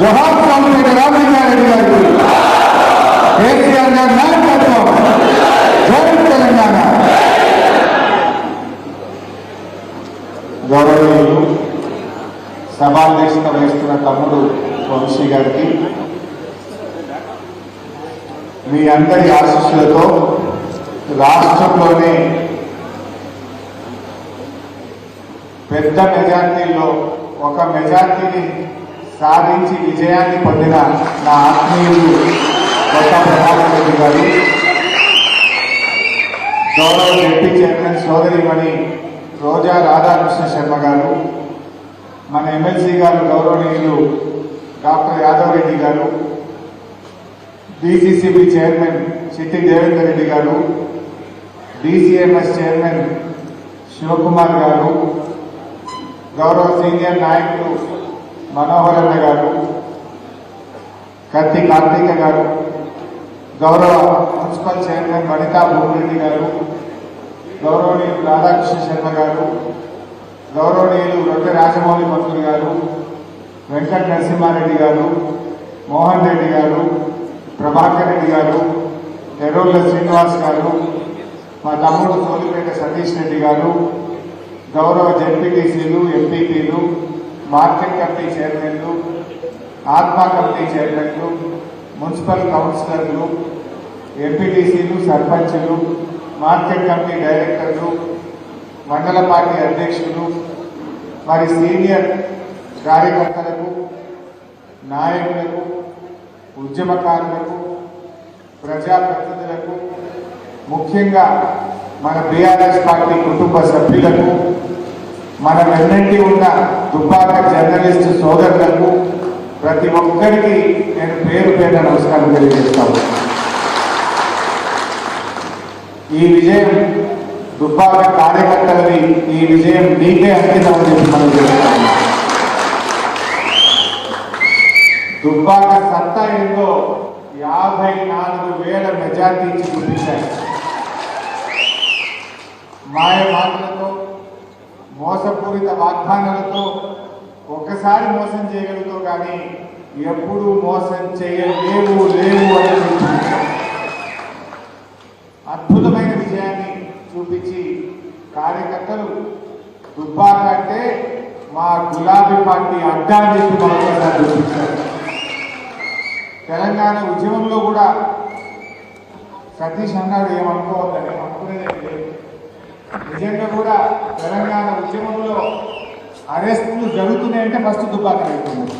జోహార్ కామిరెడ్డి రామలింగారెడ్డి గారికి కేసీఆర్ గారి నాయకత్వం తెలంగాణ గౌరవనీయులు సభాధ్యక్షత వహిస్తున్న తమ్ముడు వంశీ గారికి మీ అందరి ఆశీస్సులతో రాష్ట్రంలోనే పెద్ద మెజార్టీలో ఒక మెజార్టీని సాధించి విజయాన్ని పొందిన నా ఆత్మీయులు కొత్త ప్రభాకర్ రెడ్డి గారు గౌరవ డిప్యూటీ చైర్మన్ సోదరిమణి రోజా రాధాకృష్ణ శర్మ గారు మన ఎమ్మెల్సీ గారు గౌరవనీయులు డాక్టర్ యాదవ్ రెడ్డి గారు డిసిసిబి చైర్మన్ చిట్టి దేవేందర్ రెడ్డి గారు డిసిఎంఎస్ చైర్మన్ శివకుమార్ గారు గౌరవ సీనియర్ నాయకులు మనోహర్ అన్న గారు కత్తి కార్తీక గారు గౌరవ మున్సిపల్ చైర్మన్ వనితా భూమిరెడ్డి గారు గౌరవనీయులు రాధాకృష్ణ శర్మ గారు గౌరవనీయులు రొట్టె రాజమౌళి మంత్రులు గారు వెంకట నరసింహారెడ్డి గారు మోహన్ రెడ్డి గారు ప్రభాకర్ రెడ్డి గారు ఎర్రోళ్ళ శ్రీనివాస్ గారు మా తమ్ముడు సోలిపేట సతీష్ రెడ్డి గారు గౌరవ జడ్పీటీసీలు ఎంపీపీలు మార్కెట్ కమిటీ చైర్మన్లు ఆత్మా కమిటీ చైర్మన్లు మున్సిపల్ కౌన్సిలర్లు ఎంపీటీసీలు సర్పంచ్లు మార్కెట్ కమిటీ డైరెక్టర్లు మండల పార్టీ అధ్యక్షులు మరి సీనియర్ కార్యకర్తలకు నాయకులకు ఉద్యమకారులకు ప్రజాప్రతినిధులకు ముఖ్యంగా మన బీఆర్ఎస్ పార్టీ కుటుంబ సభ్యులకు మన వెన్నంటి ఉన్న దుబ్బాక జర్నలిస్ట్ సోదరులకు ప్రతి ఒక్కరికి నేను పేరు పేరు నమస్కారం తెలియజేస్తాను ఈ విజయం దుబ్బాక కార్యకర్తలది ఈ విజయం మీకే అంకితం అని చెప్పి మనం చేస్తాము దుబ్బాక సత్తా ఏందో యాభై నాలుగు వేల మెజార్టీ ఇచ్చి చూపించాయి మాయ మాటలతో మోసపూరిత వాగ్దానాలతో ఒక్కసారి మోసం చేయగలుగుతావు కానీ ఎప్పుడు మోసం చేయలేవు లేవు అని అద్భుతమైన విజయాన్ని చూపించి కార్యకర్తలు దుబ్బాక అంటే మా గులాబీ పార్టీ అడ్డా చెప్పి మరొకసారి చూపించారు. తెలంగాణ ఉద్యమంలో కూడా సతీష్ అన్నాడు ఏమనుకోవద్దని అనుకునేది లేదు. నిజంగా కూడా తెలంగాణ ఉద్యమంలో అరెస్టులు జరుగుతున్నాయంటే ఫస్ట్ దుబ్బాకలు అవుతుంది.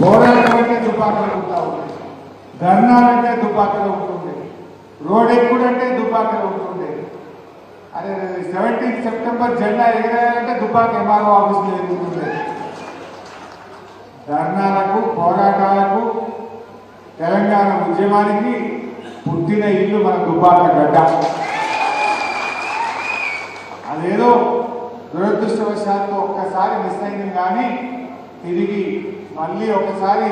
పోరాటం అంటే దుబ్బాకలు ఉంటా ఉంటుంది. ధర్నాలంటే దుబ్బాకలు ఉంటుంది. రోడ్ ఎక్కుడంటే దుబ్బాకలు ఉంటుంది. అదే సెవెంటీన్త్ సెప్టెంబర్ జెండా ఎగరేయాలంటే దుబ్బాక ఎంఆర్ఓ ఆఫీస్లో ఎదుగుతుంది ధర్నాలకు పోరాటాలకు తెలంగాణ ఉద్యమానికి పుట్టిన ఇల్లు మన దుబ్బాక గడ్డ. అదేదో దురదృష్టవశాత్తు ఒక్కసారి మిస్ అయింది కానీ తిరిగి మళ్ళీ ఒకసారి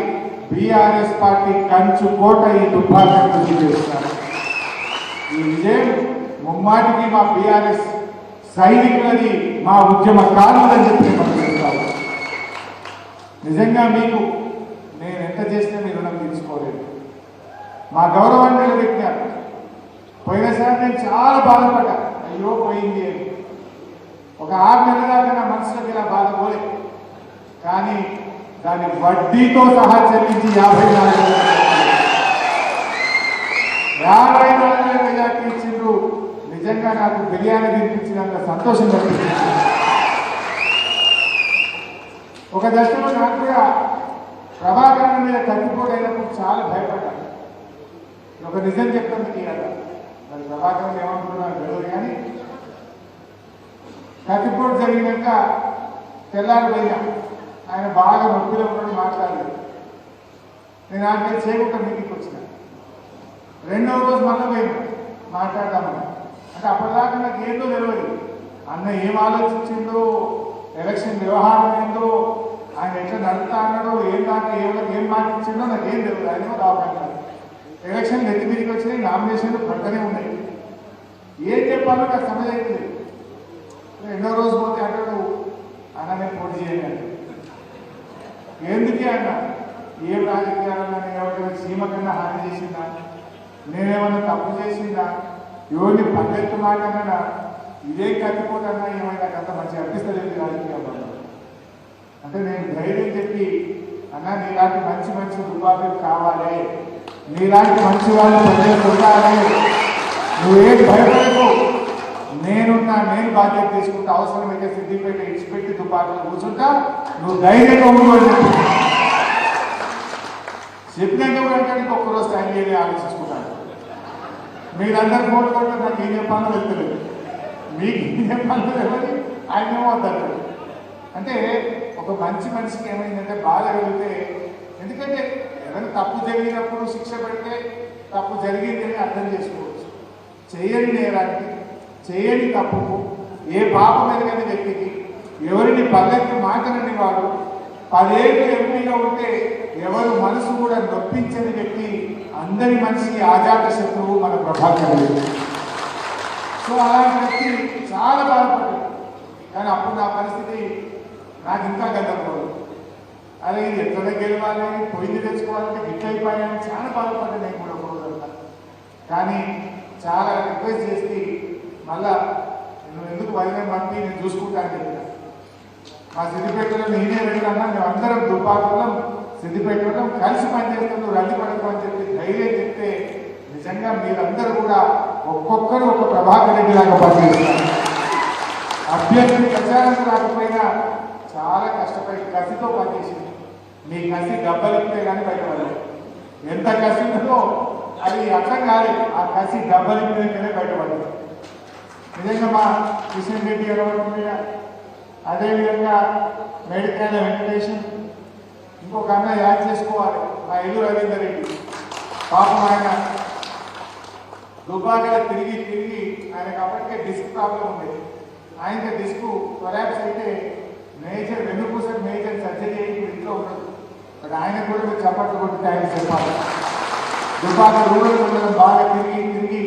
బీఆర్ఎస్ పార్టీ కంచు కోట ఈ దుర్భాగ్యం కృషి చేస్తారు. ఈ విజయం ముమ్మాటికి మా బీఆర్ఎస్ సైనికులది మా ఉద్యమ కారణం చెప్పి మనం నిజంగా మీకు నేను ఎంత చేసినా మీరు రుణం తీసుకోలేదు మా గౌరవాన్ని నిలబెట్టారు పోయినసారి నేను చాలా బాధపడ్డా. అయ్యో పోయింది అని. ఒక ఆరు నెలల దాకా నా మనసులోకి ఇలా బాధ పోలే కానీ దాని వడ్డీతో సహా చెల్లించి యాభై నాలుగు యాభై నాలుగు వేల మెజార్టీ ఇచ్చిండ్రు నిజంగా నాకు బిర్యానీ తినిపించినంత సంతోషం కలిగించింది ఒక దశలో నాకు కూడా ప్రభాకరణ మీద తగ్గిపోయినప్పుడు చాలా భయపడ్డాను. ఒక నిజం చెప్తాను మీకు కదా మరి ప్రభాకరణ ఏమంటున్నాను తెలియదు కానీ కత్తిపోటు జరిగినాక తెల్లారి పోయినా. ఆయన బాగా నొప్పిలో కూడా మాట్లాడలేదు నేను ఆయన చేయకుండా మీటింగ్కి వచ్చిన. రెండవ రోజు మళ్ళీ పోయినా. మాట్లాడదామని. అంటే అప్పటిదాకా నాకు ఏందో తెలియదు అన్న ఏం ఆలోచించిందో ఎలక్షన్ వ్యవహారం ఏందో ఆయన ఎట్లా నడుపుతా అన్నాడో ఏం దాకా ఏం ఏం మాటించిందో నాకు ఏం తెలియదు ఆయన ఏమో ఎలక్షన్ ఎత్తి మీదకి వచ్చినాయి నామినేషన్లు పక్కనే ఉన్నాయి. ఏం చెప్పాలో నాకు సమయం అయితే రెండో రోజు పోతే అంటాడు అన్న నేను పోటీ చేయాలి ఎందుకే అన్న? ఏం రాజకీయాలన్నా ఎవరికైనా సీమ కన్నా హాని చేసిందా? నేనేమన్నా తప్పు చేసిందా? ఎవరిని పల్లెత్తు మాట ఇదే కత్తిపోటన్నా ఏమైనా అంత మంచిగా అనిపిస్తలేదు రాజకీయాల్లో అంటే నేను ధైర్యం చెప్పి అన్న నీలాంటి మంచి మంచి దుబాకులు కావాలి. నీలాంటి మంచి వాళ్ళు ప్రజలకు ఉండాలి నువ్వేం భయపడకు. నేనున్నా నేను బాధ్యత తీసుకుంటా అవసరమైతే సిద్ధిపేట ఇచ్చిపెట్టి దుబాకులు కూర్చుంటా. నువ్వు ధైర్యంగా ఉండు చెప్పినట్టు అంటే ఒక్కరోజు టైం చేయని ఆలోచించుకుంటాను. మీరందరూ ఫోన్ కొట్టే నాకు ఏం చెప్పాలో వెళ్తలేదు మీకు ఏం చెప్పాలో తెలియదు ఆయన ఏమో వద్దంటారు అంటే ఒక మంచి మనిషికి ఏమైందంటే బాధ కలిగితే ఎందుకంటే ఏదైనా తప్పు జరిగినప్పుడు శిక్ష పెడితే తప్పు జరిగిందని అర్థం చేసుకోవచ్చు. చేయని నేరానికి చేయని తప్పుకు ఏ పాపం ఎరగని వ్యక్తికి ఎవరిని పల్లెత్తి మాటనని వాడు పదేళ్ళు ఎంపీగా ఉంటే ఎవరు మనసు కూడా నొప్పించని వ్యక్తి అందరి మనిషికి ఆజాత శత్రువు మన ప్రభాకర్ సో అలాంటి వ్యక్తి చాలా బాధపడ్డాడు. కానీ అప్పుడు నా పరిస్థితి నాకు ఇంకా గందరగోళం. అరే ఇది ఎట్లా గెలవాలి? పొయ్యి తెచ్చుకోవాలంటే గిట్ అయిపోయాయని చాలా బాధపడ్డా నేను కూడా ఒక కానీ చాలా రిక్వెస్ట్ చేసి మళ్ళా నువ్వు ఎందుకు వదిలే పంపి నేను చూసుకుంటాను చెప్పిన. మా సిద్దిపేటలో నేనే వెళ్ళాను? మేము అందరం దుపాకులం సిద్దిపేటలో కలిసి పనిచేస్తాం నువ్వు రండి పడకు అని చెప్పి ధైర్యం చెప్తే నిజంగా మీరందరూ కూడా ఒక్కొక్కరు ఒక ప్రభాకర్ రెడ్డి లాగా పనిచేస్తారు. అభ్యర్థి ప్రచారం రాకపోయినా చాలా కష్టపడి కసితో పనిచేసింది. మీ కసి దెబ్బలిస్తే కానీ బయటపడలేదు. ఎంత కసి ఉందో అది అర్థం కాలేదు. ఆ కసి డబ్బలిస్తేనే బయటపడలేదు నిజంగా మా కిషన్ రెడ్డి కనబడుతుంది అదేవిధంగా మెడికల్ వెంకటేషన్ ఇంకొక అన్న యాడ్ చేసుకోవాలి మా ఇల్లు రవీందర్ రెడ్డి. పాపం ఆయన దుబాగా తిరిగి తిరిగి ఆయనకు అప్పటికే డిస్క్ ప్రాబ్లం ఉండేది ఆయనకి డిస్క్ కొలాబ్స్ అయితే మేజర్ వెన్నుపూస మేజర్ సర్జరీ అయ్యి ఇంట్లో ఉండదు. బట్ ఆయన కూడా మీరు చప్పట్లు కొట్టి ఆయన చెప్పాలి. దుబాక రూరల్ బాగా తిరిగి తిరిగి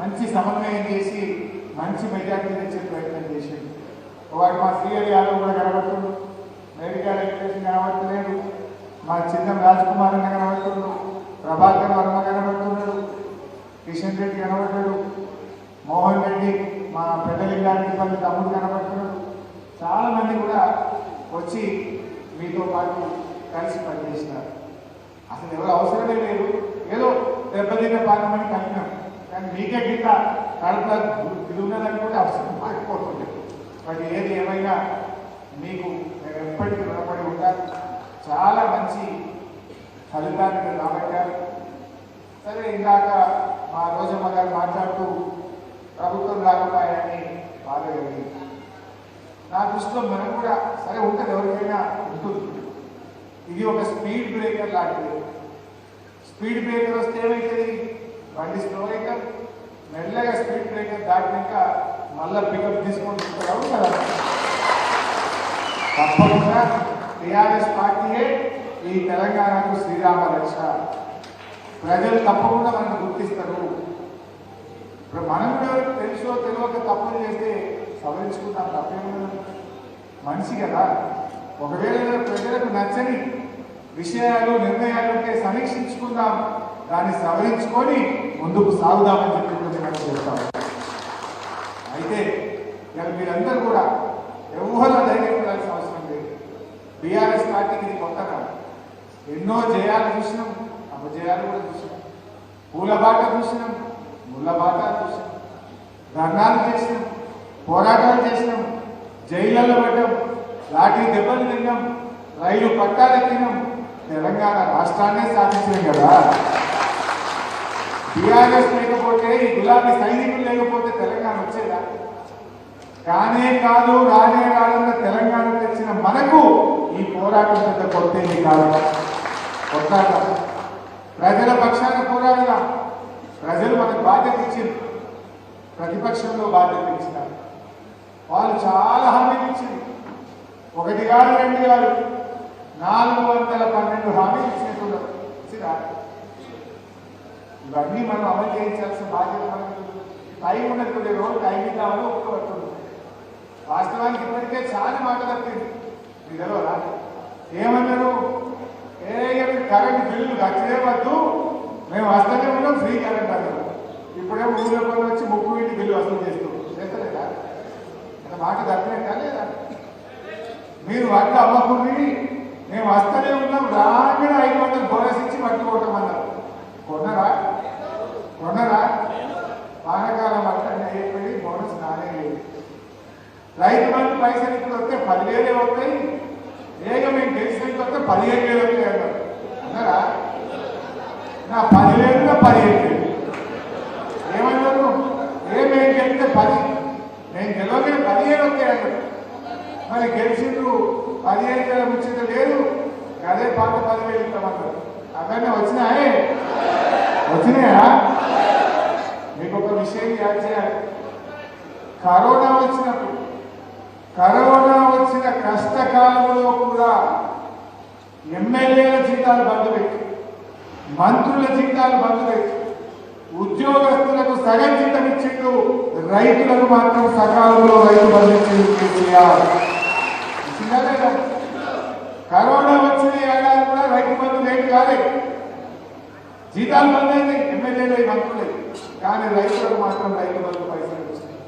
మంచి సమన్వయం చేసి మంచి మెజార్టీ తెచ్చే ప్రయత్నం చేసింది వాడు మా శ్రీహరి యాదవ్ కూడా కనబడుతుంది మెడికల్ ఎడ్యుకేషన్ కనబడతలేడు మా చిన్న రాజ్ కుమార్ అన్న కనబడుతున్నాడు ప్రభాకర్ వర్మ కనబడుతున్నాడు కిషన్ రెడ్డి కనబడ్డాడు మోహన్ రెడ్డి మా పెద్దలింగారెడ్డి పల్లి తమ్ముడు కనబడుతున్నాడు చాలామంది కూడా వచ్చి మీతో పాటు కలిసి పనిచేసినారు. అసలు ఎవరు అవసరమే లేదు. ఏదో దెబ్బతిన్న పాకమని కలిగినాం కానీ మీకే గిట్లా కడుపుల తిరుగునదని కూడా అవసరం మారిపోతుంది. మరి ఏది ఏమైనా మీకు నేను ఎప్పటికీ రుణపడి ఉంటాను. చాలా మంచి ఫలితాన్ని మీరు రాబట్టారు. సరే ఇందాక మా రోజమ్మ గారు మాట్లాడుతూ ప్రభుత్వం రాకపోయాయని బాధ కలిగింది. నా దృష్టిలో మనం కూడా సరే ఉంటుంది ఎవరికైనా ఉంటుంది. ఇది ఒక స్పీడ్ బ్రేకర్ లాంటిది. స్పీడ్ బ్రేకర్ వస్తే ఏమవుతుంది బండి స్లో అవుతాం మెల్లగా స్పీడ్ బ్రేకర్ దాటినాక మళ్ళీ పికప్ తీసుకొని తీసుకురావు కదా. తప్పకుండా టీఆర్ఎస్ పార్టీయే ఈ తెలంగాణకు శ్రీరామ రక్ష ప్రజలు తప్పకుండా మనకు గుర్తిస్తారు. ఇప్పుడు మనం కూడా తెలుసో తెలియక తప్పులు చేస్తే సవరించుకుంటాం తప్పేమో మనిషి కదా. ఒకవేళ ప్రజలకు నచ్చని విషయాలు నిర్ణయాలు ఉంటే సమీక్షించుకుందాం. దాన్ని సవరించుకొని ముందుకు సాగుదామని చెప్పి మనం చెప్తాం అయితే ఇక మీరందరూ కూడా ఎవరు ధైర్యం ఉండాల్సిన అవసరం లేదు. బీఆర్ఎస్ పార్టీకి ఇది కొత్త కాదు ఎన్నో జయాలు చూసినాం అపజయాలు కూడా చూసినాం. పూల బాట చూసినాం ముళ్ళ బాట చూసినాం. ధర్నాలు చేసినాం పోరాటాలు చేసినాం. జైళ్ళలో పడ్డాం లాఠీ దెబ్బలు తిన్నాం రైలు పట్టాలెక్కినాం తెలంగాణ రాష్ట్రాన్నే సాధించినాం కదా. టీఆర్ఎస్ లేకపోతే ఈ గులాబీ సైనికులు లేకపోతే తెలంగాణ వచ్చేదా? కానే కాదు రానే రాదన్న తెలంగాణ తెచ్చిన మనకు ఈ పోరాటం పెద్ద కొత్తేది కాదు. కొత్త ప్రజల పక్షాన పోరాడదాం ప్రజలు మనకు బాధ్యత ఇచ్చింది ప్రతిపక్షంలో బాధ్యత ఇచ్చినారు. వాళ్ళు చాలా హామీలు ఇచ్చింది ఒకటి కాదు రెండు కాదు. నాలుగు వందల పన్నెండు హామీలు ఇచ్చినట్టు ఇచ్చిరా ఇవన్నీ మనం అమలు చేయించాల్సిన బాధ్యత మనకు టైం ఉన్నటువంటి రోజు టైం ఇద్దామని ఒప్పుకోబడుతుంది వాస్తవానికి ఇప్పటికే చాలా మాట తప్పింది. మీ ఏమన్నారు? ఏ కరెంట్ బిల్లు ఖర్చులే వద్దు. మేము వస్తూనే ఉన్నాం ఫ్రీ కరెంట్ అన్నారు ఇప్పుడే ఊళ్ళో పని వచ్చి ముక్కు ఇంటి బిల్లు వసూలు చేస్తూ చేస్తలేదా? మాట తప్పినట్టా లేదా? మీరు వడ్డ అమ్మకుండి మేము వస్తూనే ఉన్నాం రాగానే ఐదు వందలు బోనస్ ఇచ్చి పట్టుకోవటం అన్నారు కొన్నరా? కొన్నరా? వానకాలం అట్లనే అయిపోయి బోనస్ నానే లేదు. రైతు బంధు పైసలు ఇప్పుడు వస్తే పదివేలే వస్తాయి ఏక మేము గెలిచినట్టు వస్తే పదిహేను వేలు వస్తాయి అన్నారు. అన్నారా? నా పదివేలు పదిహేను వేలు. ఏమన్నారు? ఏ మేము గెలిస్తే పది నేను గెలవగానే పదిహేను వస్తాయి అన్నారు. మరి గెలిచిండ్రు పదిహేను వేల ముచ్చట లేదు. అదే పాట పదివేలు ఇస్తామన్నారు అవన్నీ వచ్చినాయే? వచ్చినాయా? మీకు ఒక విషయం యాడ్ చేయాలి. కరోనా వచ్చినప్పుడు కరోనా వచ్చిన కష్టకాలంలో కూడా ఎమ్మెల్యేల జీతాలు బంద్ పెట్టి మంత్రుల జీతాలు బంద్ పెట్టి ఉద్యోగస్తులకు సగం జీతం ఇచ్చిండు రైతులకు మాత్రం సకాలంలో రైతు బంధు ఇచ్చిండు కేసీఆర్. కరోనా వచ్చిన ఏడాది కూడా రైతు బంధు లేట్ కాలేదు జీతాలు బంద్ అయింది ఎమ్మెల్యేలు మంత్రులే. కానీ రైతులకు మాత్రం రైతు బంధు పైసలు వచ్చినాయి.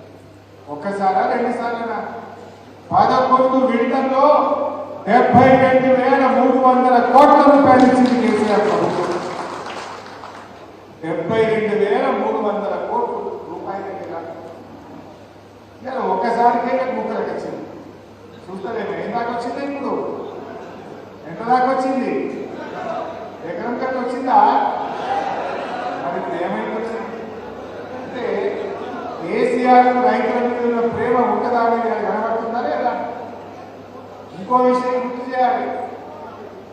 ఒక్కసారా రెండుసార్లు పదకొండు విడతల్లో డెబ్బై రెండు వేల మూడు వందల కోట్ల రూపాయలు ఇచ్చింది కేసీఆర్ ప్రభుత్వం. డెబ్బై రెండు వేల మూడు వందల కోట్లు రూపాయలు ఇలా ఒక్కసారికే నాకు ముక్కలకు వచ్చింది చూస్తలేము ఏం దాకా వచ్చింది ఇప్పుడు. ఎంత దాకా వచ్చింది? ఎకరం కట్ట వచ్చిందా? మరి ఇప్పుడు ఏమైంది వచ్చింది. అంటే కేసీఆర్ రైతుల మీద ప్రేమ ఉంటుందా అనేది కనబడుతుందా లేదా? ఇంకో విషయం గుర్తు చేయాలి.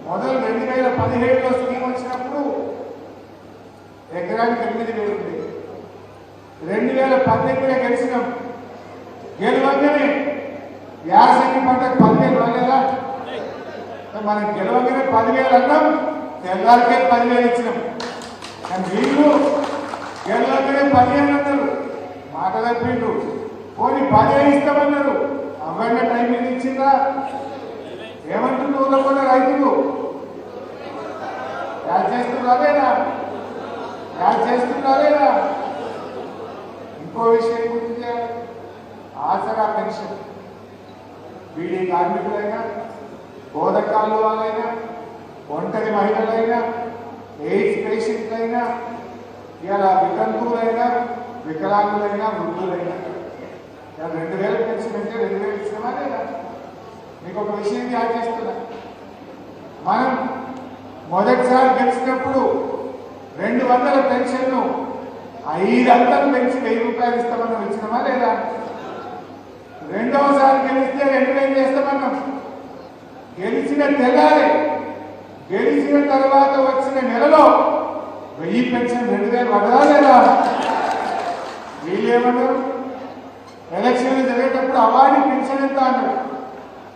మొదలు రెండు వేల పదిహేడులో స్కీమ్ వచ్చినప్పుడు ఎకరానికి ఎనిమిది వేలు ఉంది. రెండు వేల పద్దెనిమిదిలో గెలిచినాం. గెలవంగానే యాసంగి పంటకు పదివేలు రాలేదా? మనం గెలవగానే పదివేలు అన్నాం. తెల్లారికే పదివేలు ఇచ్చినాం. కానీ వీళ్ళు గెలవగానే పదివేలు అన్నారు. మాట తప్పిండు పోనీ పదివేలు ఇస్తామన్నారు. అవన్న టైం మీద ఇచ్చిందా? ఏమంటుంది కూడా రైతులు. యాడ్ చేస్తున్నారేనా యాడ్ చేస్తున్నారేనా ఇంకో విషయం గురించి ఆసరా పెన్షన్. వీడి కార్మికులైనా బోధకాలు వాళ్ళైనా ఒంటరి మహిళలైనా ఎయిడ్స్ పేషెంట్లైనా ఇలా వితంతువులైనా వికలాంగులైనా వృద్ధులైనా. ఇలా రెండు వేల పెన్షన్ అంటే రెండు వేలు ఇచ్చినామా లేదా? మీకు ఒక విషయం యాడ్ చేస్తున్నా. మనం మొదటిసారి గెలిచినప్పుడు రెండు వందల పెన్షన్ను ఐదు వందలు పెంచి వెయ్యి రూపాయలు ఇస్తామన్నాం ఇచ్చినామా లేదా? రెండవసారి గెలిస్తే రెండు వేలు చేస్తామన్నాం గెలిచిన తెల్లారే గెలిచిన తర్వాత వచ్చిన నెలలో వెయ్యి పెన్షన్ రెండు వేలు పడదా లేదా వీళ్ళేమన్నారు ఎలక్షన్లు జరిగేటప్పుడు అవార్డు పెన్షన్ ఎంత అన్నారు?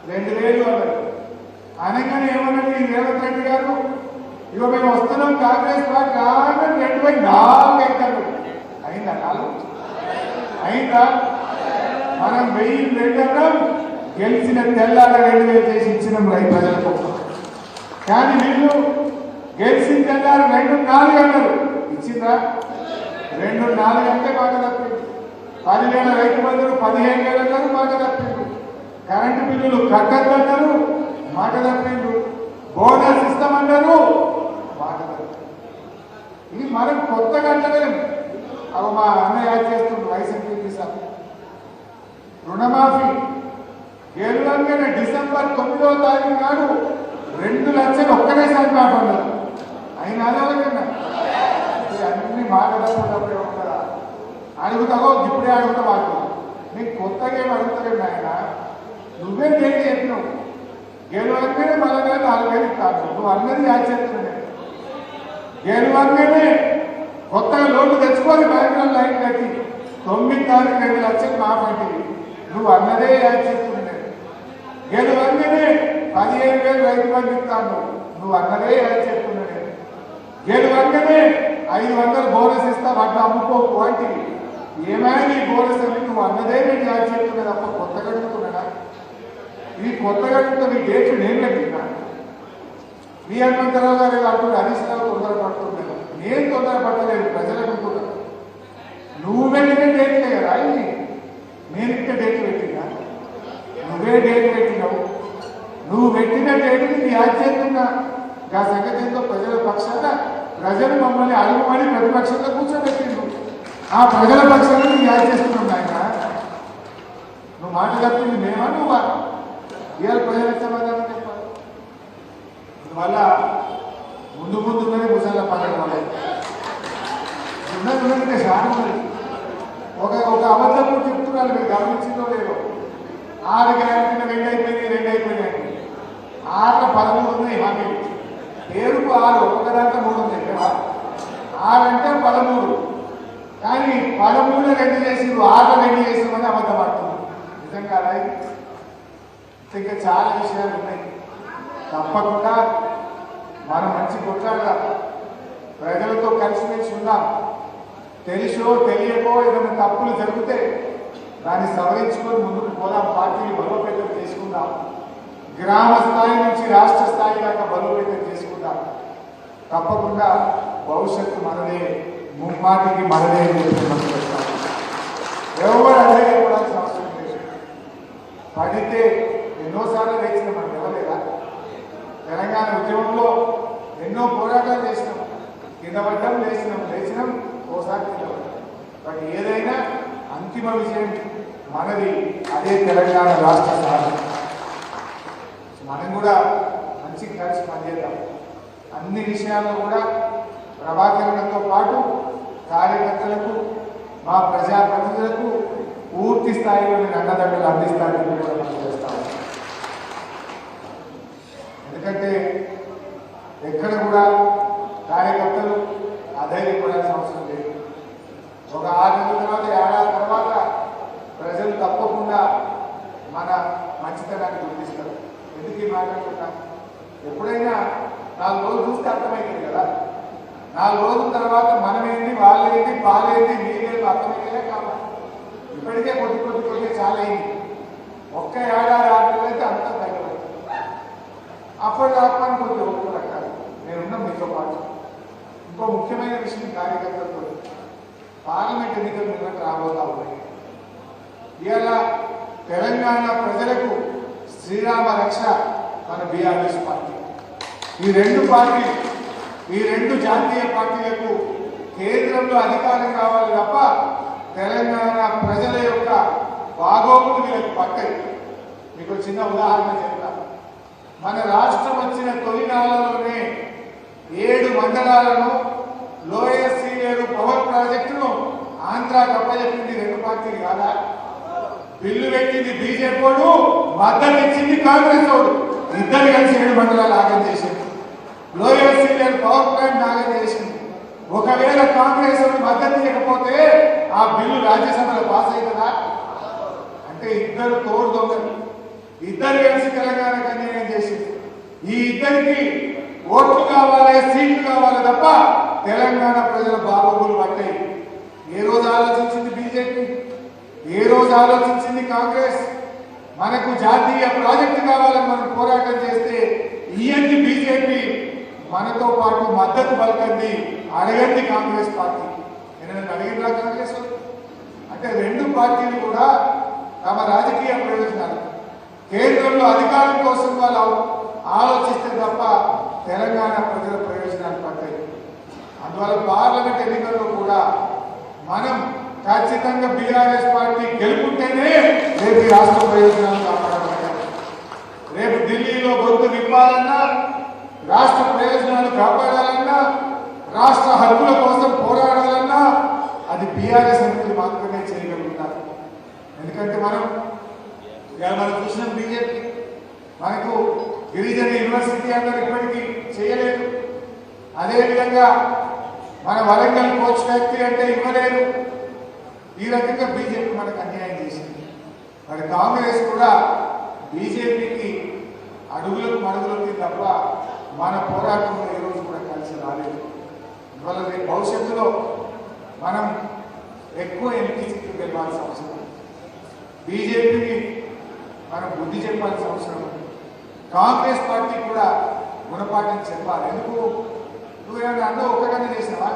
రెండు వేలు అన్నారు. అనగానే ఏమన్నారు ఈ రేవంత్ రెడ్డి గారు? ఇక మేము వస్తున్నాం కాంగ్రెస్ పార్టీ రెండు వేలు నాలుగు ఎక్కరు అయిందా నాలుగు అయిందా? మనం వెయ్యి రెండు అన్నాం గెలిచిన తెల్లార రెండు వేలు చేసి ఇచ్చినాం రైతు ప్రజలకు కానీ వీళ్ళు గెలిచిన తెల్లార రెండు నాలుగు అన్నారు. ఇచ్చిందా రెండు నాలుగు అంటే మాట తప్పింది పదివేల రైతు బంధువులు పదిహేను వేలు అన్నారు మాట తప్పిండు. కరెంటు బిల్లులు కట్టద్దన్నారు మాట తప్పిండు. బోనస్ ఇస్తామన్నారు మాట తప్పిండు. ఇది మనం కొత్తగా అంటలేము అవి మా అన్నయ్య యాడ్ చేస్తుండ్రు వైసీపీ సార్ రుణమాఫీ. గెలవంగానే డిసెంబర్ తొమ్మిదవ తారీఖు నాడు రెండు లక్షలు ఒక్కటేసారి మాట అన్నారు. అయినా అన్ని మాట తప్పటప్పుడే అడుగుతావో? ఇప్పుడే అడుగుతా వాళ్ళు నీకు కొత్తగా ఏమి అడుగుతలేదు ఆయన నువ్వే దేని చెప్పినావు. గెలవంగానే మళ్ళీ నాలుగు వేలు ఇస్తాను. నువ్వు అన్నది యాడ్ చేస్తున్నాయి గెలవంగానే కొత్తగా లోటు తెచ్చుకొని బ్యాంకులో లైన్ కట్టి తొమ్మిది తారీఖు రెండు లక్షలు మాపండి నువ్వు అన్నదే యాడ్ చేస్తున్నాయి గెలవంగానే పదిహేను వేలు రైతు బంధు ఇస్తాను. నువ్వు అన్నదే యాడ్ చేస్తున్నాయి గెలవంగానే ఐదు వందలు బోనస్ ఇస్తా వాటిని అమ్ముకో క్వాంటిటీ ఏమైనా నీ బోనస్ అని నువ్వు అన్నదే నేను యాడ్ చెప్తున్నా తప్ప కొత్త అడుగుతున్నాడా ఈ కొత్త అడుగుతున్న నీ డేట్లు నేను కట్టినా మీ హనుమంతరావు గారు ఏదో అంటున్నారు హరీష్ రావు తొందరపడుతున్నాను నేను తొందరపడలేదు ప్రజలు అనుకున్నాను నువ్వు పెట్టిన డేట్లే కదా నేను ఇంకా డేట్లు పెట్టినా? నువ్వే డేట్ పెట్టినావు. నువ్వు పెట్టిన డేట్ని నీ ఆధ్యాత్మిక ఆ సంగతితో ప్రజల పక్షాన ప్రజలు మమ్మల్ని అడుగుమని ప్రతిపక్షంలో కూర్చోబెట్టిండు ఆ ప్రజల పక్షాన నీ యాద్ చేస్తున్నాం ఆయన? నువ్వు మాట తప్పింది మేమా నువ్వా? ఇవాళ ప్రజలకు సమాధానం చెప్పాలి. అందువల్ల ముందు ముందుగానే ముసళ్ళ పడకపోలేదు వాళ్ళు ఉన్నది ఉన్నది చాలా ఒక ఒక అబద్ధం చెప్తున్నారు మీరు గమనించిందో లేదో. ఆరు గ్యారెంటీలు రెండు అయిపోయినాయి రెండు అయిపోయినాయి. ఆరులో పదమూడు ఉన్నాయి హామీలు పేరుకు ఆరు ఒకదాంట్లో మూడు ఉన్నాయి కదా ఆరంటే పదమూడు. కానీ పదమూడు రెండు చేసిండ్రు ఆరు రెండు చేసామని అబద్ధం ఆడుతున్నారు నిజంగా అలాగే ఇంకా చాలా విషయాలు ఉన్నాయి. తప్పకుండా మనం మంచి కొట్లాడదాం ప్రజలతో కలిసిమెలిసి ఉందాం. తెలుసో తెలియకో ఏదైనా తప్పులు జరిగితే దాన్ని సవరించుకొని ముందుకు పోదాం. పార్టీని బలోపేతం చేసుకుందాం. గ్రామ స్థాయి నుంచి రాష్ట్ర స్థాయి దాకా బలోపేతం చేసుకుందాం. తప్పకుండా భవిష్యత్తు మనదే ముమ్మాటికి మనదే ఎవరు అధైర్యపడాల్సిన అవసరం లేదు. పడితే ఎన్నోసార్లు వేసిన మనం ఇవ్వలేదా తెలంగాణ ఉద్యమంలో ఎన్నో పోరాటాలు చేసినాం. కింద పడ్డం లేచినాం లేచినాం ఓసారి కింద పడ్డాం. బట్ ఏదైనా అంతిమ విజయం మనది అదే తెలంగాణ రాష్ట్ర సాధన. మనం కూడా మంచి కలిసి పనిచేద్దాం. అన్ని విషయాల్లో కూడా ప్రభాకరణతో పాటు కార్యకర్తలకు మా ప్రజాప్రతినిధులకు పూర్తి స్థాయిలో నేను అన్నదండలు అందిస్తానని కూడా చేస్తాను ఎందుకంటే ఎక్కడ కూడా కార్యకర్తలు అధైర్యపడాల్సిన అవసరం లేదు ఒక ఆరు నెలల తర్వాత ఏడాది తర్వాత ప్రజలు తప్పకుండా మన మంచితనాన్ని గుర్తిస్తారు ఎందుకు ఈ మాట్లాడుతున్నా ఎప్పుడైనా నాలుగు రోజులు చూస్తే అర్థమైంది కదా నాలుగు రోజుల తర్వాత మనమేంటి వాళ్ళేంటి పాలేంటి నీళ్ళేంటి అర్థమైతే కావాలి ఇప్పటికే కొద్ది కొద్ది కొద్దిగా చాలా అయింది ఒక్క ఏడాది ఆరు నెలలు అయితే అంతా బయటపడుతుంది అప్పుడు ఆత్మని కొద్దిగా ఒప్పుకు రకాలు నేనున్నాం మీతో పాటు ఇంకో ముఖ్యమైన విషయం కార్యకర్తలతో పార్లమెంట్ ఎన్నికలు ముందు రాబోతా ఉన్నాయి ఇవాళ తెలంగాణ ప్రజలకు శ్రీరామ రక్ష మన బీఆర్ఎస్ పార్టీ ఈ రెండు పార్టీ ఈ రెండు జాతీయ పార్టీలకు కేంద్రంలో అధికారం కావాలి తప్ప తెలంగాణ ప్రజల యొక్క బాగోగులు వీళ్ళకి పక్కయి మీకు చిన్న ఉదాహరణ చెప్తా. మన రాష్ట్రం వచ్చిన తొలినాలలోనే ఏడు మండలాలను లోయర్ సీనియర్ పవర్ ప్రాజెక్టును ఆంధ్రాకి అప్పచెప్పింది రెండు పార్టీలు కాదా? బిల్లు పెట్టింది బీజేపీ మద్దతు ఇచ్చింది కాంగ్రెస్ వాడు. ఇద్దరు కలిసి ఏడు మండలాలు ఆగం చేసింది లోయర్ సీనియర్ పవర్ ప్లాంట్ ఆగం చేసింది. ఒకవేళ కాంగ్రెస్ మద్దతు ఇవ్వకపోతే ఆ బిల్లు రాజ్యసభలో పాస్ అవుతుందా? అంటే ఇద్దరు తోడు దొంగలు. ఇద్దరు కలిసి తెలంగాణకు అన్యాయం చేసింది. ఈ ఇద్దరికి ఓట్లు కావాలి సీట్లు కావాలి తప్ప తెలంగాణ ప్రజల బాగోగులు పట్టాయి ఏ రోజు ఆలోచించింది బీజేపీ? ఏ రోజు ఆలోచించింది కాంగ్రెస్? మనకు జాతీయ ప్రాజెక్టు కావాలని మనం పోరాటం చేస్తే ఇయ్యంది బీజేపీ మనతో పాటు మద్దతు పలకండి. అడగండి కాంగ్రెస్ పార్టీ. నేను అడిగినా కాంగ్రెస్ అంటే రెండు పార్టీలు కూడా తమ రాజకీయ ప్రయోజనాలు. కేంద్రంలో అధికారం కోసం వాళ్ళు ఆలోచిస్తే తప్ప తెలంగాణ ప్రజల ప్రయోజనాలు పడ్డాయి అందువల్ల పార్లమెంట్ ఎన్నికల్లో కూడా మనం ఖచ్చితంగా బీఆర్ఎస్ పార్టీ గెలుపుంటేనే రేపు రాష్ట్ర ప్రయోజనాలు కాపాడబడ్డాయి రేపు ఢిల్లీలో గొంతు నింపాలన్నా రాష్ట్ర ప్రయోజనాలు కాపాడాలన్నా రాష్ట్ర హక్కుల కోసం పోరాడాలన్నా అది బీఆర్ఎస్ ఎంపీలు మాత్రమే చేయగలుగుతారు. ఎందుకంటే మనం ఇవాళ మనం చూసినాం బీజేపీ. మనకు గిరిజన యూనివర్సిటీ అంటారు ఇప్పటికీ చేయలేదు. అదేవిధంగా మన వరంగల్ కోచ్ ఫ్యాక్టరీ అంటే ఇవ్వలేదు ఈ రకంగా బీజేపీ మనకు అన్యాయం చేసింది. మరి కాంగ్రెస్ కూడా బీజేపీకి అడుగులకు మడుగులకి తప్ప మన పోరాటంలో ఈ రోజు కూడా కలిసి రాలేదు. ఇవాళ రేపు భవిష్యత్తులో మనం ఎక్కువ ఎంపీ వెళ్ళాల్సిన అవసరం బీజేపీకి మనం బుద్ధి చెప్పాల్సిన అవసరం కాంగ్రెస్ పార్టీ కూడా గుణపాఠం చెప్పాలి. ఎందుకు? నువ్వేమన్నా అందరూ ఒక్కటనే చేసినావా?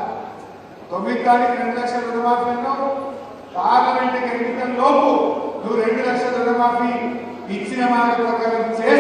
తొమ్మిది తారీఖు రెండు లక్షల రుణమాఫీ అన్నావు. పార్లమెంట్ ఎన్నికల లోపు నువ్వు రెండు లక్షల రుణమాఫీ ఇచ్చిన మాట ప్రకారం చే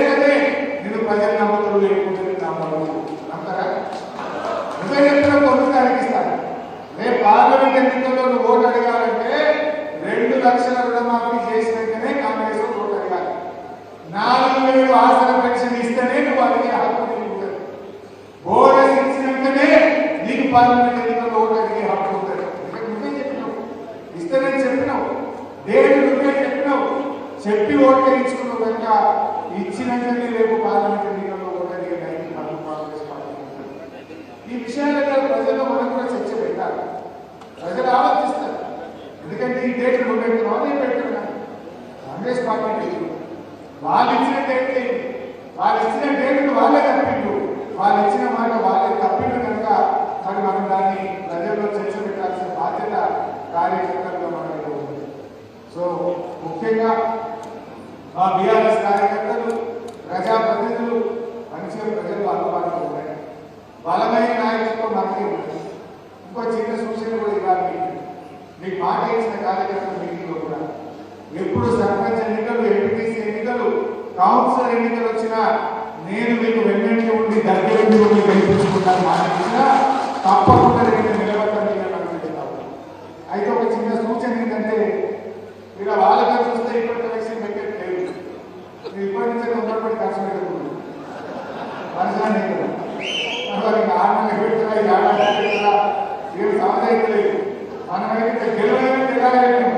మనమైతే గెలవలేని గెలవలేము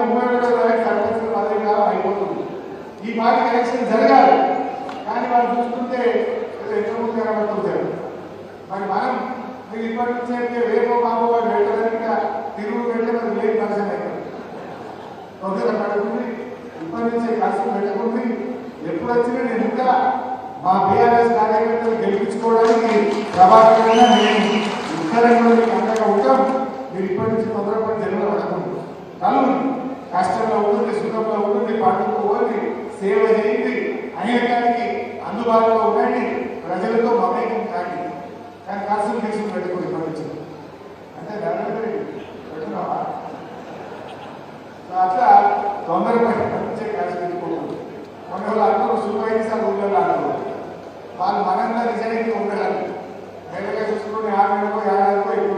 ముప్పై సర్పంచ్ పదవి అయిపోతుంది. ఈ పార్టీ ఎలక్షన్ జరగాలి. కానీ వాళ్ళు చూసుకుంటే కనబడుతుంటారు మరి మనం మీరు ఇప్పటి నుంచి అయితే రేపో బాబు వెళ్ళడానికి తిరుగు వెళ్ళే మరి లేదు పరిచయం అవుతుంది తొందర పడుతుంది ఇప్పటి నుంచే ఎప్పుడు వచ్చినా నేను ఇంకా మా బీఆర్ఎస్ కార్యకర్తలు గెలిపించుకోవడానికి ప్రభావితంగా నేను ఇద్దరం ఉంటాం. మీరు ఇప్పటి నుంచి తొందరపడి జన్మలో పడకుండా. కలు కష్టంలో ఉంటుంది సుఖంలో ఉంటుంది పండుకోవాలి సేవ చేయండి అనేకానికి అందుబాటులో ఉండండి ప్రజలతో మమేకం కాండి. కానీ ఖర్చులు తీసుకుని పెట్టుకోండి ఇప్పటి నుంచి. అంటే ధరలు పెట్టుకున్నావా? అట్లా తొందరపడి పంపించే ఖర్చు పెట్టుకోకూడదు కొన్ని వాళ్ళు అందరూ సుఖమైన సార్ ఊళ్ళో అంటారు వాళ్ళు మనంగా నిజానికి ఉండాలి వేరేగా చూసుకుని ఆరు నెలకో ఏడాదికో ఎక్కువ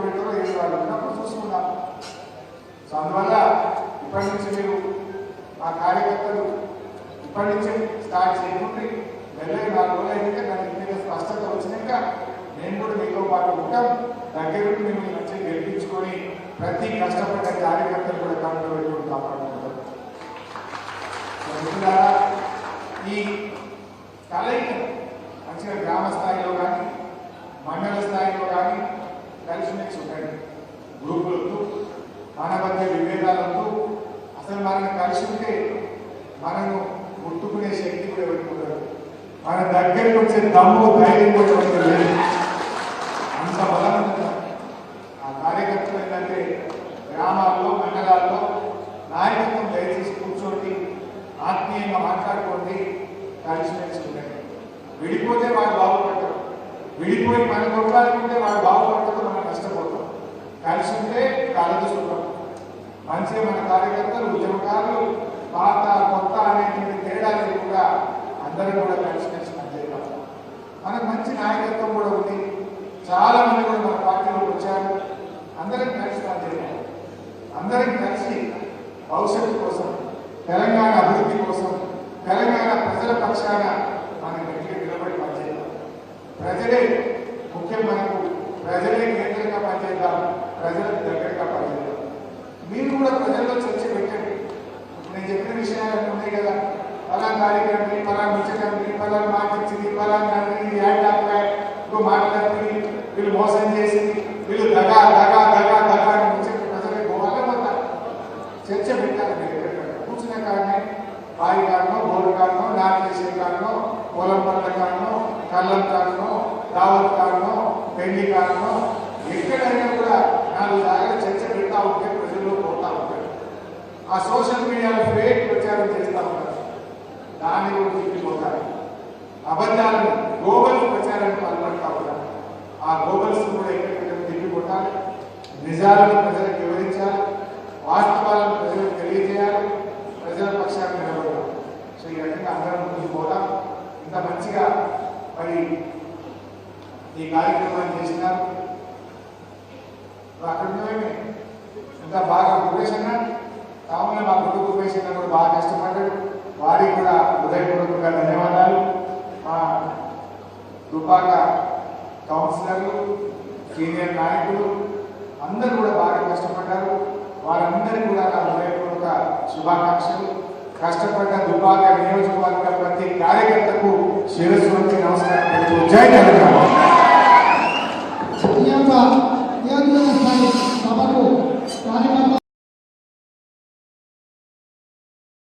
చేసేవాళ్ళు. ఉన్నప్పుడు చూసుకున్నాం సో అందువల్ల ఇప్పటి నుంచి మీరు మా కార్యకర్తలు ఇప్పటి నుంచి స్టార్ట్ చేయకుండి. వెళ్ళే నాలుగు రోజులు అయితే నాకు ఇంటికి స్పష్టత వచ్చినాక నేను కూడా మీతో పాటు ఉంటాం. దగ్గర నుండి మిమ్మల్ని మంచిగా గెలిపించుకొని ప్రతి కష్టపడ్డ కార్యకర్తలు కూడా కనుక పెట్టుకుని కాపాడుకుంటాం. ఈ కలయిక మంచిగా గ్రామ స్థాయిలో కానీ మండల స్థాయిలో కానీ కలిసిమెలిసి ఉంటాయి గ్రూపులతో మన మధ్య విభేదాలతో అసలు మనం కలిసి ఉంటే మనము ముట్టుకునే శక్తి కూడా ఎవరికి మన దగ్గరికి వచ్చే దమ్ము ధైర్యం కూడా ఎవరికి లేదు అంత బలం ఉంది. ఆ కార్యకర్తలు ఏంటంటే గ్రామాల్లో మండలాల్లో నాయకత్వం దయచేసి కూర్చోండి ఆత్మీయంగా మాట్లాడుకోండి కలిసిమెలిసి ఉండండి విడిపోతే వాడు బాగుపడతారు విడిపోయి మన కొట్లాడుకుంటే వాడు బాగుపడతారు మనం నష్టపోతాం కలిసి ఉంటే కలదు సుఖం మంచిగా మన కార్యకర్తలు ఉద్యమకారులు పాత కొత్త అనేటువంటి తేడా లేకుండా అందరూ కూడా కలిసి కలిసి మనకు మంచి నాయకత్వం కూడా ఉంది. చాలా మంది కూడా మన పార్టీలోకి వచ్చారు. అందరికి కలిసి పనిచేయాలి అందరికి కలిసి భవిష్యత్తు కోసం తెలంగాణ అభివృద్ధి కోసం తెలంగాణ ప్రజల పక్షాన మనం గట్టిగా నిలబడి పనిచేయాలి. ప్రజలే ముఖ్యం మనకు ప్రజలే కేంద్రంగా పనిచేద్దాం ప్రజలకు దగ్గరగా పనిచేద్దాం మీరు కూడా ప్రజల్లో చర్చ పెట్టండి ఇప్పుడు నేను చెప్పిన విషయాలు ఉన్నాయి కదా పలానా కార్యక్రమం పలానా ముచ్చటండి పలానా మాట ఇచ్చింది పలానా ఇది యాడ్ ఆపాయి ఇంకో మాట్లాడింది వీళ్ళు మోసం చేసింది వీళ్ళు దగా దగా దగా దగా అని ముచ్చట ప్రజలకు పోవాలి మొత్తం చర్చ పెట్టాలి మీరు ఎక్కడికక్కడ కూర్చునే కారణమే బావి కారణం బోరు కారణం నాటు చేసే కారణం పొలం పండ్ల కారణం కళ్ళం కారణం దావత్ కారణం పెళ్ళి కారణం ఎక్కడైనా కూడా నాలుగు సార్లు చర్చ పెడతా ఉంటే ప్రజల్లో పోతా ఉంటారు ఆ సోషల్ మీడియాలో ఫేక్ ప్రచారం చేస్తూ ఉంటారు దాన్ని కూడా తిప్పిపోతారు అబద్ధాలను గ్లోబల్ ప్రచారానికి పాల్పడతా ఉన్నారు ఆ గ్లోబల్స్ కూడా ఎక్కడికక్కడ తిరిగి కొట్టాలి నిజాలను ప్రజలకు వివరించాలి వాస్తవాలను ప్రజలకు తెలియజేయాలి. ప్రజల పక్షాన్ని నిలబడాలి సో ఈ రకంగా అందరం ముందుకు పోదాం. ఇంత మంచిగా మరి ఈ కార్యక్రమాన్ని చేసినారు. నువ్వు ఇంత ఎంత బాగా ఉపేష్ కావున మా కొడుకు ఉపేష్ కూడా బాగా కష్టపడ్డాడు. వారికి కూడా హృదయపూర్వకంగా ధన్యవాదాలు. మా దుపాక కౌన్సిలర్లు సీనియర్ నాయకులు అందరూ కూడా బాగా కష్టపడ్డారు. వారందరికీ కూడా నా హృదయపూర్వక శుభాకాంక్షలు. కష్టపడ్డ దుబాక నియోజకవర్గ ప్రతి కార్యకర్తకు శిరస్సు వచ్చి నమస్కారం జై తెలంగాణ.